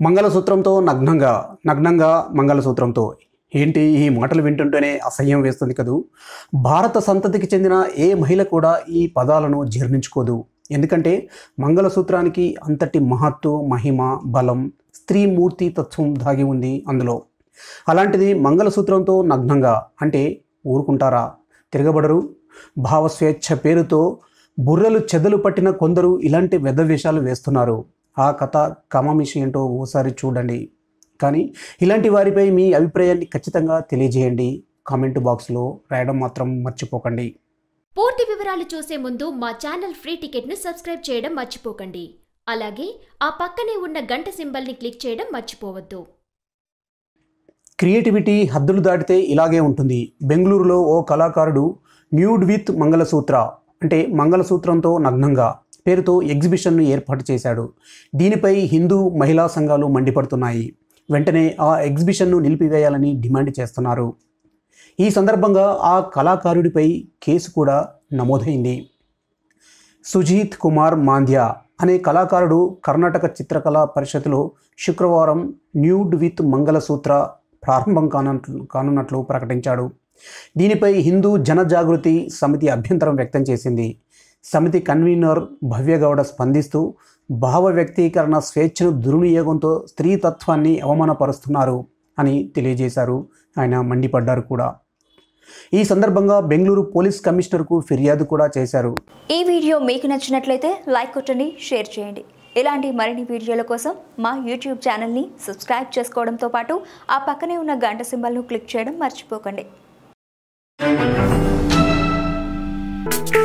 మంగళసూత్రంతో నగ్నంగా నగ్నంగా మంగళసూత్రంతో. ఏంటి ఈ మాటలు వింటుంటేనే అసహ్యం వేస్తుంది కదూ? భారత సంతతికి చెందిన ఏ మహిళ కూడా ఈ పదాలను జీర్ణించుకోదు. ఎందుకంటే మంగళసూత్రానికి అంతటి మహత్తు మహిమ బలం స్త్రీ మూర్తి తత్వం దాగి ఉంది అందులో. అలాంటిది మంగళసూత్రంతో నగ్నంగా అంటే ఊరుకుంటారా? తిరగబడరు భావస్వేచ్ఛ పేరుతో బుర్రలు చెదలు పట్టిన కొందరు ఇలాంటి వెధవేషాలు వేస్తున్నారు. ఆ కథ కమమిషి ఏంటో ఓసారి చూడండి. కానీ ఇలాంటి వారిపై మీ అభిప్రాయాన్ని ఖచ్చితంగా తెలియజేయండి. కామెంట్ బాక్స్లో రాయడం మాత్రం మర్చిపోకండి. పూర్తి వివరాలు చూసే ముందు మా ఛానల్ ఫ్రీ టికెట్ను సబ్స్క్రైబ్ చేయడం మర్చిపోకండి. అలాగే ఆ పక్కనే ఉన్న గంట సింబల్ని క్లిక్ చేయడం మర్చిపోవద్దు. క్రియేటివిటీ హద్దులు దాటితే ఇలాగే ఉంటుంది. బెంగళూరులో ఓ కళాకారుడు న్యూడ్ విత్ మంగళసూత్ర అంటే మంగళసూత్రంతో నగ్నంగా పేరుతో ఎగ్జిబిషన్ను ఏర్పాటు చేశాడు. దీనిపై హిందూ మహిళా సంఘాలు మండిపడుతున్నాయి. వెంటనే ఆ ఎగ్జిబిషన్ను నిలిపివేయాలని డిమాండ్ చేస్తున్నారు. ఈ సందర్భంగా ఆ కళాకారుడిపై కేసు కూడా నమోదైంది. సుజీత్ కుమార్ మాంధ్యా అనే కళాకారుడు కర్ణాటక చిత్రకళా పరిషత్లో శుక్రవారం న్యూడ్ విత్ మంగళసూత్ర ప్రారంభం కానున్నట్లు కానున్నట్లు ప్రకటించాడు. దీనిపై హిందూ జనజాగృతి సమితి అభ్యంతరం వ్యక్తం చేసింది. సమితి కన్వీనర్ భవ్యగౌడ స్పందిస్తూ భావ వ్యక్తీకరణ స్వేచ్ఛను దుర్వినియోగంతో స్త్రీతత్వాన్ని అవమానపరుస్తున్నారు అని తెలియజేశారు. ఆయన మండిపడ్డారు కూడా. ఈ సందర్భంగా బెంగళూరు పోలీస్ కమిషనర్కు ఫిర్యాదు కూడా చేశారు. ఈ వీడియో మీకు నచ్చినట్లయితే లైక్ కొట్టండి షేర్ చేయండి. ఇలాంటి మరిన్ని వీడియోల కోసం మా యూట్యూబ్ ఛానల్ని సబ్స్క్రైబ్ చేసుకోవడంతో పాటు ఆ పక్కనే ఉన్న గంట సింబల్ను క్లిక్ చేయడం మర్చిపోకండి. Thank you.